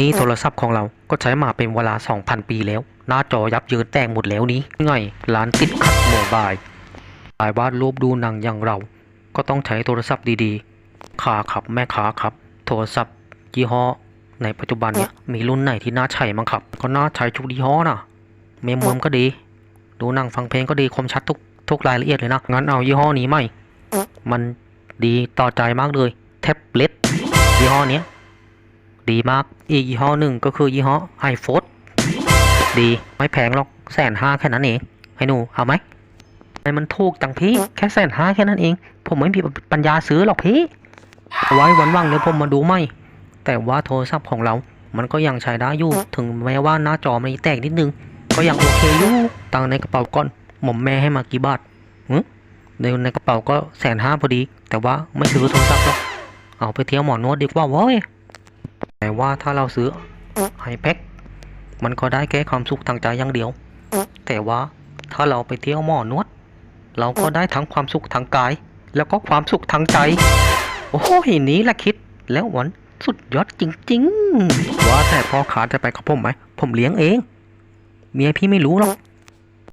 นี่โทรศัพท์ของเราก็ใช้มาเป็นเวลา 2,000 ปีแล้ว หน้าจอยับเยินแตกหมดแล้วนี้ไงร้านติดขัดโมบายสายวาดรูปดูหนังอย่างเรา ก็ต้องใช้โทรศัพท์ดีๆขาครับแม่ค้าครับ โทรศัพท์ยี่ห้อ ในปัจจุบันเนี่ยมีรุ่นไหนที่น่าใช้มั้งครับ ก็น่าใช้ทุกยี่ห้อนะเมมเมมก็ดี ดูหนังฟังเพลงก็ดีคมชัดทุกทุกรายละเอียดเลยนะ งั้นเอายี่ห้อนี้ไหมมันดีต่อใจมากเลย แท็บเล็ตยี่ห้อเนี้ย ดีมาก อีกยี่ห้อหนึ่งก็คือยี่ห้อไอโฟนดีไม่แพงหรอกแสนห้าแค่นั้นเองให้หนูเอาไหมไมมันถูกจังพี่แค่แสนห้าแค่นั้นเอง ผมไม่มีปัญญาซื้อหรอกพี่ไว้วันว่างเดี๋ยวผมมาดูไหมแต่ว่าโทรศัพท์ของเรา มันก็ยังใช้ได้อยู่ ถึงแม้ว่าหน้าจอมันแตกนิดนึง ก็ยังโอเคอยู่ ตังในกระเป๋าก่อนหม่อมแม่ให้มากี่บาทหึในในกระเป๋าก็แสนห้าพอดี แต่ว่าไม่ซื้อโทรศัพท์หรอกเอาไปเที่ยวหมอนวดดีกว่าเว้ย แต่ว่าถ้าเราซื้อไฮแพ็คมันก็ได้แค่ความสุขทางใจอย่างเดียว แต่ว่าถ้าเราไปเที่ยวหมอนวด เราก็ได้ทั้งความสุขทางกาย แล้วก็ความสุขทางใจ โอ้โหนี้แหละคิดแล้วหวันสุดยอดจริง ๆ ว่าแต่พ่อขาจะไปกับผมไหม ผมเลี้ยงเอง เมียพี่ไม่รู้หรอก